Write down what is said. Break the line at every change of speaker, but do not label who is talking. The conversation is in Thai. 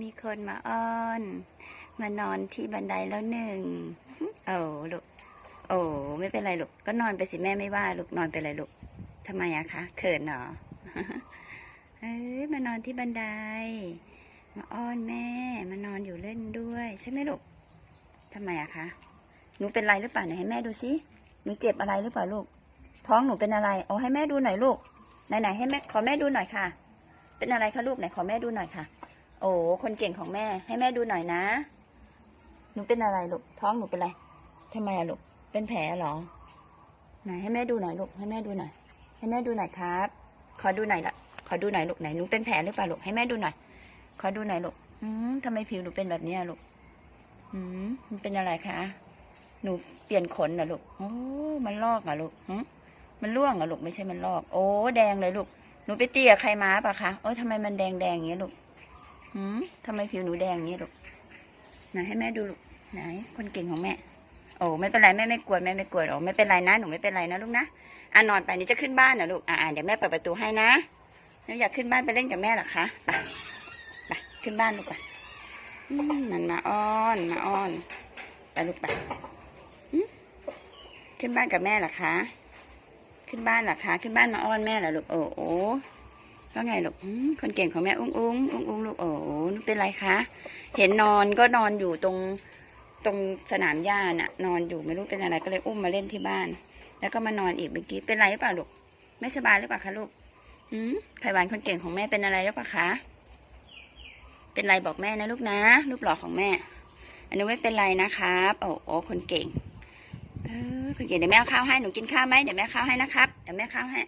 มีคนมาอ้อน มานอนที่บันไดแล้วหนึ่งโอ้ลูกโอ้ไม่เป็นไรลูกก็นอนไปสิแม่ไม่ว่าลูกนอนไปเลยลูกทำไมอะคะเขินเหรอเอ้ยมานอนที่บันได มาอ้อนแม่ มานอนอยู่เล่นด้วย ใช่ไหมลูกทำไมอะคะหนูเป็นไรหรือเปล่าไหนให้แม่ดูสิหนูเจ็บอะไรหรือเปล่าลูก ท้องหนูเป็นอะไรเอาให้แม่ดูหน่อยลูกไหนไหนให้แม่ขอแม่ดูหน่อยค่ะ เป็นอะไรคะลูกไหนขอแม่ดูหน่อยค่ะ โอ้ คนเก่งของแม่ ให้แม่ดูหน่อยนะ หนูเป็นอะไรลูก ท้องหนูเป็นอะไรทำไมอะลูก เป็นแผลเหรอ ไหนให้แม่ดูหน่อยลูก ให้แม่ดูหน่อย ให้แม่ดูหน่อยครับ ขอดูหน่อยละขอดูหน่อยลูกไหนหนูเป็นแผลหรือเปล่าลูก ให้แม่ดูหน่อย ขอดูหน่อยลูก อืมทำไมผิวหนูเป็นแบบเนี้ยลูก อืม มันเป็นอะไรคะ หนูเปลี่ยนขนเหรอลูก โอ้ มันลอกเหรอลูกหึมันร่วงเหรอลูก ไม่ใช่มันลอก โอ้ แดงเลยลูก หนูไปตีกับใครมาปะคะโอ้ทำไมมันแดงแดงๆอย่างเงี้ยลูก หืมทำไมผิวหนูแดงอย่างเงี้ยลูกไหนให้แม่ดูลูกไหน คนเก่งของแม่ โอ้ไม่เป็นไรแม่ไม่กลัวแม่ไม่กลัวหรอกไม่เป็นไรนะหนูไม่เป็นไรนะลูกนะอะนอนไปนี่จะขึ้นบ้านนะลูกอ่าเดี๋ยวแม่เปิดประตูให้นะหนูอยากขึ้นบ้านไปเล่นกับแม่เหรอคะไปไปขึ้นบ้านลูกไปอืมมันมาอ้อนมาอ้อนไปลูกไปอืมขึ้นบ้านกับแม่เหรอคะ ขึ้นบ้านเหรอคะ ขึ้นบ้านมาอ้อนแม่เหรอลูกโอ้โอ้ ว่าไงลูกคนเก่งของแม่อุ้งอุ้งอุ้งอุ้งลูกโอ้หนูเป็นไรคะ เห็นนอนก็นอนอยู่ตรงตรงสนามหญ้าน่ะ นอนอยู่ไม่รู้เป็นอะไรก็เลยอุ้มมาเล่นที่บ้าน แล้วก็มานอนอีกเมื่อกี้เป็นไรหรือเปล่าลูกไม่สบายหรือเปล่าคะลูกอืมไผ่หวานคนเก่งของแม่เป็นอะไรหรือเปล่าคะเป็นไรบอกแม่นะลูกนะรูปหล่อของแม่ อันนี้ไม่เป็นไรนะครับโอ้โอ้คนเก่งเออคนเก่งเดี๋ยวแม่เอาข้าวให้หนูกินข้าวไหมเดี๋ยวแม่ข้าวให้นะครับเดี๋ยวแม่ข้าวให้